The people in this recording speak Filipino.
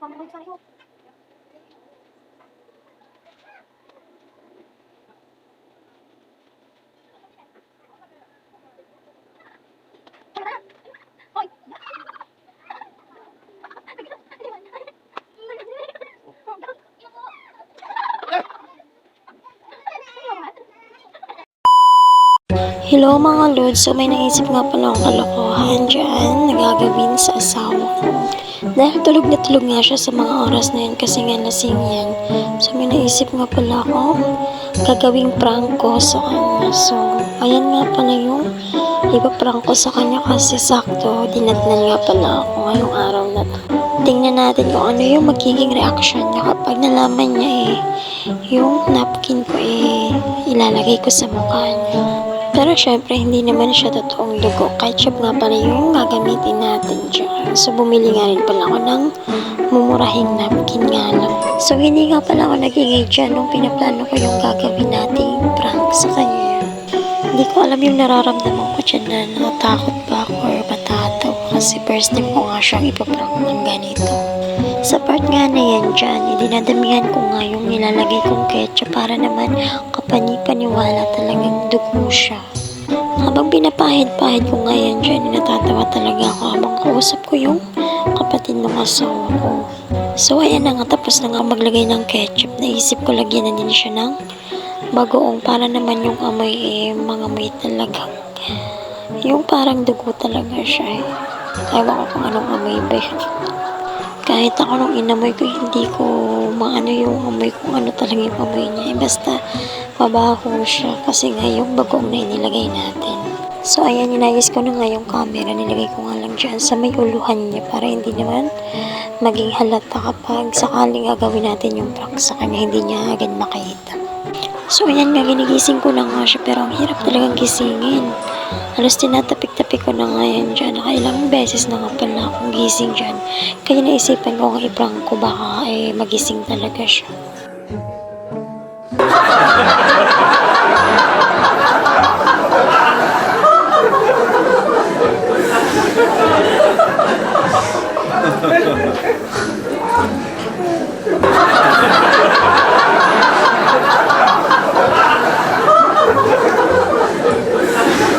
Hello mga lods, so may naisip nga pala akong kalokohan dyan na gagawin sa asawa ko. Dahil tulog na tulog nga siya sa mga oras na yun kasi nga lasing yan. So may naisip nga pala ako gagawing prank ko sa kanya. So ayan nga pala yung ipaprank ko sa kanya kasi sakto dinatnan nga pala ako ngayong araw na to. Tingnan natin kung ano yung magiging reaction niya kapag nalaman niya eh yung napkin ko eh ilalagay ko sa mukha niya. Pero syempre, hindi naman siya totoong dugo. Ketchup nga pala yung gagamitin natin dyan. So, bumili nga rin pala ako ng mumurahing napkin nga lang. So, hindi nga pala ako nagingay dyan nung pinaplano ko yung gagawin nating prank sa kanya. Hindi ko alam yung nararamdaman ko dyan na natakot ba ako or matataw. Kasi first time ko nga siyang ipaprank ng ganito. Sa part nga na yan dyan, dinadamihan ko nga yung nilalagay kong ketchup para naman kapani-paniwala talagang dugo siya. Habang pinapahid-pahid ko nga yan dyan, natatawa talaga ako habang kausap ko yung kapatid ng asawa ko. So ayan na nga, tapos na nga maglagay ng ketchup. Naisip ko lagyan na din siya ng bagoong para naman yung amoy eh, mga may talagang yung parang dugo talaga siya eh. Ewan ko kung anong amoy ba. Kahit ako nung inamoy ko, hindi ko maano yung amoy kung ano talaga yung amoy niya. Eh, basta mabaho siya kasi nga yung bagong na inilagay natin. So ayan, inayos ko na nga yung camera. Nilagay ko nga lang dyan sa may uluhan niya para hindi naman maging halata kapag sakaling gagawin natin yung prank sa kanya, hindi niya agad makita. So ayan nga, ginigising ko na nga siya pero ang hirap talagang gisingin. Halos tinatapik-tapik ko na nga yan dyan. Nakailang beses na nga pala akong gising dyan. Kaya naisipan ko kung i-prank ko baka eh, magising talaga siya.